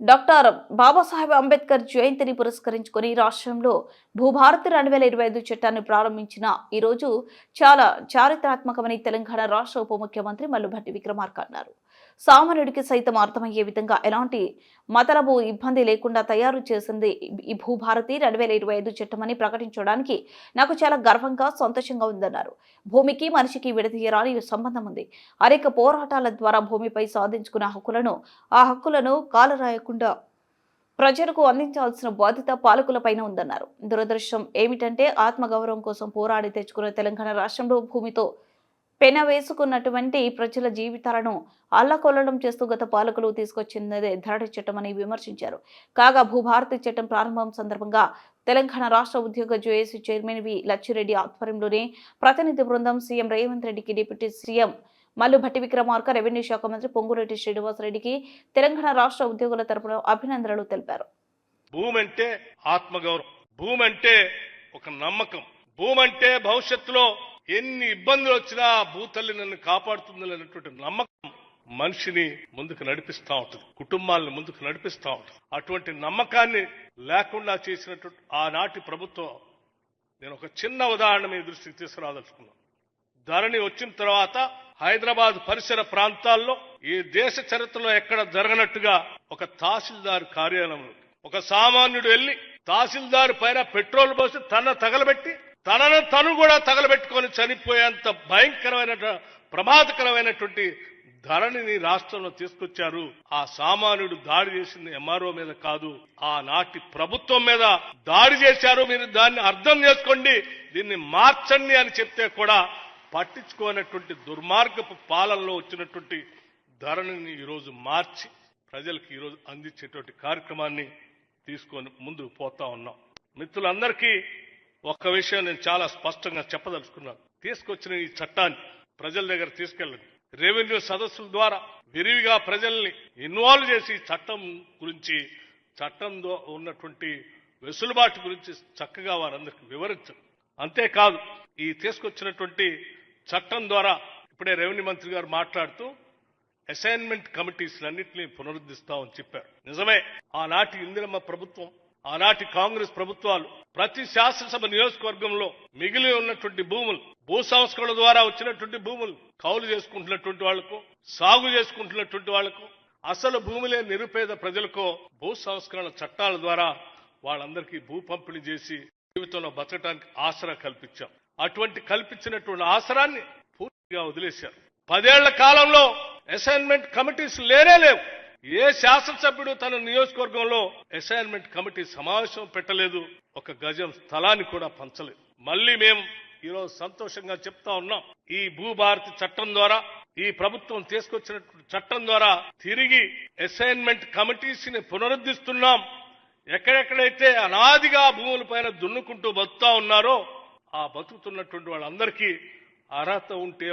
Doctor Babasaheb Ambedkar జయంతిని పురస్కరించుకొని రాష్ట్రంలో భూభారతి రెండు వేల ఇరవై ఐదు చట్టాన్ని ప్రారంభించిన ఈరోజు చాలా చారిత్రాత్మకమని తెలంగాణ రాష్ట్ర ఉప ముఖ్యమంత్రి మల్లుభట్టి విక్రమార్క అన్నారు. సామాన్యుడికి సైతం అర్థమయ్యే విధంగా ఎలాంటి మతలబు ఇబ్బంది లేకుండా తయారు చేసింది ఈ భూభారతి రెండు వేల ఇరవై ఐదు చట్టమని ప్రకటించడానికి నాకు చాలా గర్వంగా సంతోషంగా ఉందన్నారు. భూమికి మనిషికి విడదీయరాని సంబంధం ఉంది. అనేక పోరాటాల ద్వారా భూమిపై సాధించుకున్న హక్కులను ఆ హక్కులను కాలరాయకుండా ప్రజలకు అందించాల్సిన బాధ్యత పాలకులపైన ఉందన్నారు. దురదృష్టం ఏమిటంటే ఆత్మగౌరవం కోసం పోరాడి తెచ్చుకున్న తెలంగాణ రాష్ట్రంలో భూమితో పెన వేసుకున్నటువంటి ప్రజల జీవితాలను అల్లకొల్లడం చేస్తూ గత పాలకులు తీసుకొచ్చినదే ధరటి చట్టం అని విమర్శించారు. కాగా భూభారతి చట్టం ప్రారంభం సందర్భంగా తెలంగాణ రాష్ట్ర ఉద్యోగ జేఏసీ చైర్మన్ వి. లచ్చిరెడ్డి ఆధ్వర్యంలోనే ప్రతినిధి బృందం సీఎం రేవంత్ రెడ్డికి deputy CM Mallu Bhatti Vikramarka revenue శాఖ మంత్రి పొంగురెడ్డి శ్రీనివాసరెడ్డికి తెలంగాణ రాష్ట్ర ఉద్యోగుల తరపున అభినందనలు తెలిపారు. భూమి అంటే ఆత్మగౌరవం. భూమి అంటే ఒక నమ్మకం. భూమి అంటే భవిష్యత్తులో ఎన్ని ఇబ్బందులు వచ్చినా భూతల్లి నన్ను కాపాడుతుంది అనేటువంటి నమ్మకం మనిషిని ముందుకు నడిపిస్తా ఉంటుంది. కుటుంబాలను ముందుకు నడిపిస్తా ఉంటుంది. అటువంటి నమ్మకాన్ని లేకుండా చేసినటువంటి ఆనాటి ప్రభుత్వం నేను ఒక చిన్న ఉదాహరణ మీ దృష్టికి తీసుకురాదలుచుకున్నాను. ధరణి వచ్చిన తర్వాత హైదరాబాద్ పరిసర ప్రాంతాల్లో ఈ దేశ చరిత్రలో ఎక్కడ జరగనట్టుగా ఒక తహసీల్దార్ కార్యాలయం ఒక సామాన్యుడు వెళ్ళి తహసీల్దార్ పైన పెట్రోల్ పోసి తన తగలబెట్టి తనను తను కూడా తగలబెట్టుకొని చనిపోయేంత భయంకరమైన ప్రమాదకరమైనటువంటి ధరణిని రాష్ట్రంలో తీసుకొచ్చారు. ఆ సామాన్యుడు దాడి చేసింది ఎంఆర్ఓ మీద కాదు ఆనాటి ప్రభుత్వం మీద దాడి చేశారు. మీరు దాన్ని అర్థం చేసుకోండి. దీన్ని మార్చండి అని చెప్తే కూడా పట్టించుకోనటువంటి దుర్మార్గపు పాలనలో వచ్చినటువంటి ధరణిని ఈరోజు మార్చి ప్రజలకు ఈరోజు అందించేటువంటి కార్యక్రమాన్ని తీసుకొని ముందుకు పోతా ఉన్నాం. మిత్రులందరికీ ఒక్క విషయం నేను చాలా స్పష్టంగా చెప్పదలుచుకున్నాను. తీసుకొచ్చిన ఈ చట్టాన్ని ప్రజల దగ్గర తీసుకెళ్ళండి. రెవెన్యూ సదస్సుల ద్వారా విరివిగా ప్రజల్ని ఇన్వాల్వ్ చేసి చట్టం గురించి చట్టంలో ఉన్నటువంటి వెసులుబాటు గురించి చక్కగా వారందరికీ వివరించండి. అంతేకాదు ఈ తీసుకొచ్చినటువంటి చట్టం ద్వారా ఇప్పుడే రెవెన్యూ మంత్రి గారు మాట్లాడుతూ అసైన్మెంట్ కమిటీస్ అన్నింటినీ పునరుద్ధరిస్తామని చెప్పారు. నిజమే ఆనాటి ఇందిరమ్మ ప్రభుత్వం ఆనాటి కాంగ్రెస్ ప్రభుత్వాలు ప్రతి శాసనసభ నియోజకవర్గంలో మిగిలి ఉన్నటువంటి భూములు భూ సంస్కరణ ద్వారా వచ్చినటువంటి భూములు కౌలు చేసుకుంటున్నటువంటి వాళ్ళకు సాగు చేసుకుంటున్నటువంటి వాళ్ళకు అసలు భూములే నిరుపేద ప్రజలకు భూ సంస్కరణ చట్టాల ద్వారా వాళ్ళందరికీ భూ పంపిణీ చేసి జీవితంలో బతకడానికి ఆసరా కల్పించాం. అటువంటి కల్పించినటువంటి ఆసరాన్ని పూర్తిగా వదిలేశారు. పదేళ్ళ కాలంలో అసైన్మెంట్ కమిటీస్ లేనే లేవు. ఏ శాసనసభ్యుడు తన నియోజకవర్గంలో అసైన్మెంట్ కమిటీ సమావేశం పెట్టలేదు ఒక గజం స్థలాన్ని కూడా పంచలేదు. మళ్ళీ మేము ఈరోజు సంతోషంగా చెప్తా ఉన్నాం ఈ భూభారతి చట్టం ద్వారా ఈ ప్రభుత్వం తీసుకొచ్చిన చట్టం ద్వారా తిరిగి అసైన్మెంట్ కమిటీస్ని పునరుద్ధరిస్తున్నాం ఎక్కడెక్కడైతే అనాదిగా భూముల పైన దున్నుకుంటూ బతుకుతా ఉన్నారో ఆ బతుకుతున్నటువంటి వాళ్ళందరికీ అర్హత ఉంటే